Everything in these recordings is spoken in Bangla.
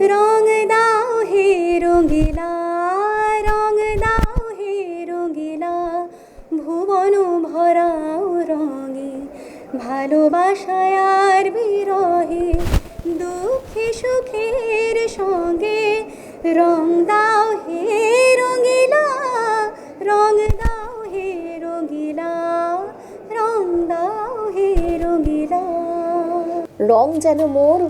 রং দাও হে রঙিলা রং দাও হে রঙিলা, ভুবন ভরাও রঙে, ভালোবাসায় বিরহে, দুঃখে সুখের সঙ্গে রং দাও হে রঙিলা রং দাও হে রঙিলা রং দাও হে রঙিলা। রং যেন মোর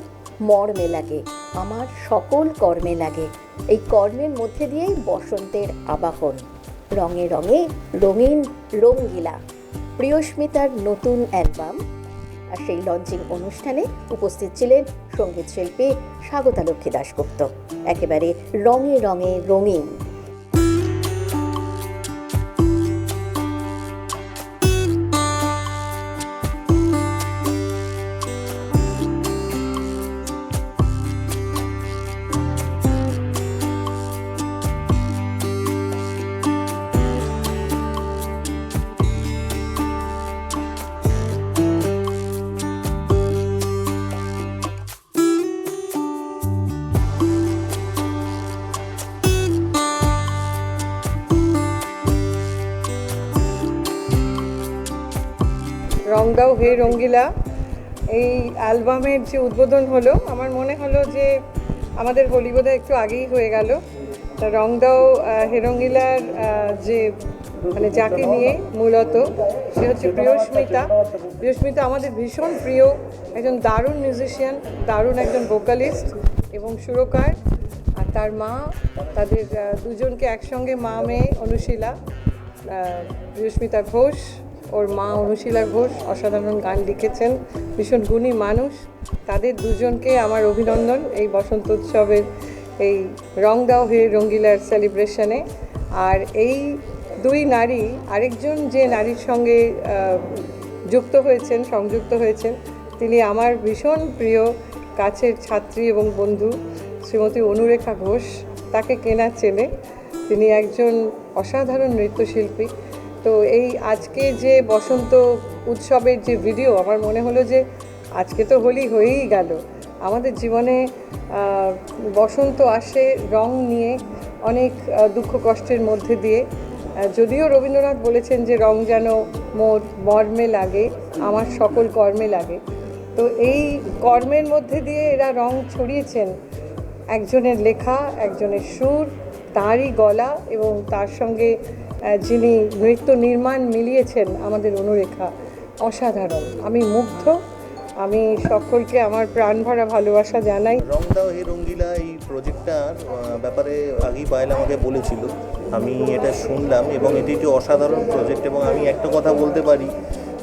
মর্মে লাগে। আমার সকল কর্মে লাগে। এই কর্মের মধ্যে দিয়েই বসন্তের আবাহন। রঙে রঙে রঙিন রঙ্গিলা। প্রিয়স্মিতার নতুন অ্যালবাম। আর সেই লঞ্চিং অনুষ্ঠানে উপস্থিত ছিলেন সংগীত শিল্পী স্বাগতা লক্ষ্মী দাশগুপ্ত। একেবারে রঙে রঙে রঙিন। রং দাও হে রঙ্গিলা। এই অ্যালবামের যে উদ্বোধন হলো, আমার মনে হলো যে আমাদের হোলি বোধহয় একটু আগেই হয়ে গেল। তা রং দাও হে রঙ্গিলার যে মানে যাকে নিয়ে মূলত, সে হচ্ছে প্রিয়স্মিতা। প্রিয়স্মিতা আমাদের ভীষণ প্রিয়, একজন দারুণ মিউজিশিয়ান দারুণ একজন ভোকালিস্ট এবং সুরকার। আর তার মা, তাদের দুজনকে একসঙ্গে মা মেয়ে অনুশীলা প্রিয়স্মিতা ঘোষ। ওর মা অনুশীলা ঘোষ অসাধারণ গান লিখেছেন। ভীষণ গুণী মানুষ। তাদের দুজনকে আমার অভিনন্দন এই বসন্ত উৎসবের এই রং দাও হে রঙ্গিলার সেলিব্রেশনে আর এই দুই নারী, আরেকজন যে নারীর সঙ্গে যুক্ত হয়েছেন, সংযুক্ত হয়েছেন, তিনি আমার ভীষণ প্রিয় কাছের ছাত্রী এবং বন্ধু শ্রীমতী অনুরেখা ঘোষ। তাকে কেনা চেনে তিনি একজন অসাধারণ নৃত্যশিল্পী। তো এই আজকে যে বসন্ত উৎসবের যে ভিডিও আমার মনে হলো যে আজকে তো হোলি হয়েই গেল। আমাদের জীবনে বসন্ত আসে রং নিয়ে অনেক দুঃখ কষ্টের মধ্যে দিয়ে। যদিও রবীন্দ্রনাথ বলেছেন যে রং যেন মোর, মর্মে লাগে, আমার সকল কর্মে লাগে। তো এই কর্মের মধ্যে দিয়ে এরা রং ছড়িয়েছেন। একজনের লেখা, একজনের সুর, তারই গলা এবং তার সঙ্গে যিনি নৃত্য নির্মাণ মিলিয়েছেন আমাদের অনুরেখা, অসাধারণ। আমি মুগ্ধ। আমি সকলকে আমার প্রাণ ভরা ভালোবাসা জানাই। রংটা এই রঙ্গিলা, এই প্রজেক্টটার ব্যাপারে আগেই পায়েল আমাকে বলেছিল। আমি এটা শুনলাম এবং এটি একটি অসাধারণ প্রজেক্ট এবং আমি একটা কথা বলতে পারি।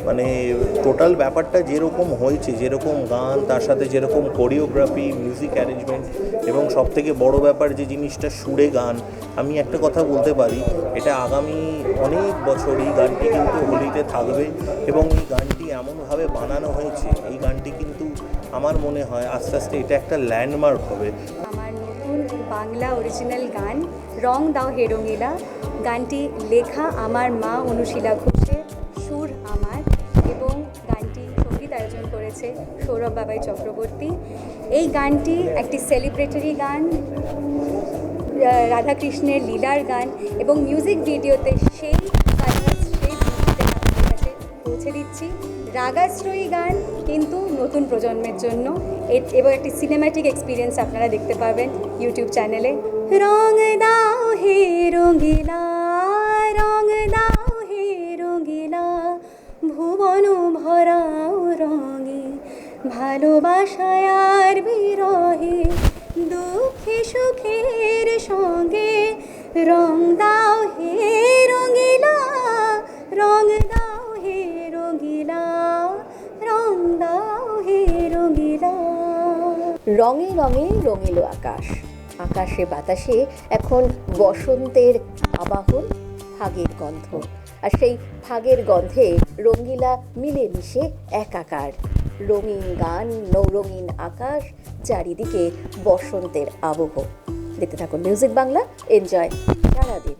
মানে টোটাল ব্যাপারটা যেরকম হয়েছে, যেরকম গান, তার সাথে যেরকম কোরিওগ্রাফি মিউজিক অ্যারেঞ্জমেন্ট এবং সবথেকে বড় ব্যাপার যে জিনিসটা সুরে গান, আমি একটা কথা বলতে পারি, এটা আগামী অনেক বছর এই গানটি কিন্তু হোলিতে থাকবে এবং এই গানটি এমনভাবে বানানো হয়েছে, এই গানটি কিন্তু আমার মনে হয় আস্তে আস্তে এটা একটা ল্যান্ডমার্ক হবে। আমার নতুন বাংলা অরিজিনাল গান, রং দাও হে রঙিলা গানটি লেখা আমার মা অনুশীলা ঘোষের করেছে সৌরভ বাবাই চক্রবর্তী। এই গানটি একটি সেলিব্রেটরি গান রাধাকৃষ্ণের লীলার গান এবং মিউজিক ভিডিওতে সেই পৌঁছে দিচ্ছি। রাগাশ্রয়ী গান কিন্তু নতুন প্রজন্মের জন্য। এবং একটি সিনেম্যাটিক এক্সপিরিয়েন্স আপনারা দেখতে পাবেন ইউটিউব চ্যানেলে রং দাও হে রঙিলা রং দাও হে রঙিলা, ভুবন ভরাও রঙে ভালোবাসায় আর বিরহে, দুঃখে সুখের সঙ্গে রং দাও হে রঙিলা, রং দাও হে রঙিলা, রং দাও হে রঙিলা। রঙে রঙে রঙিলো আকাশ, আকাশে বাতাসে এখন বসন্তের আবাহন ফাগের গন্ধ। আর সেই ফাগের গন্ধে রঙ্গিলা মিলেমিশে একাকার। রঙিন গান, নৌরঙিন আকাশ, চারিদিকে বসন্তের আবহ। দেখতে থাকুন মিউজিক বাংলা, এনজয় সারাদিন।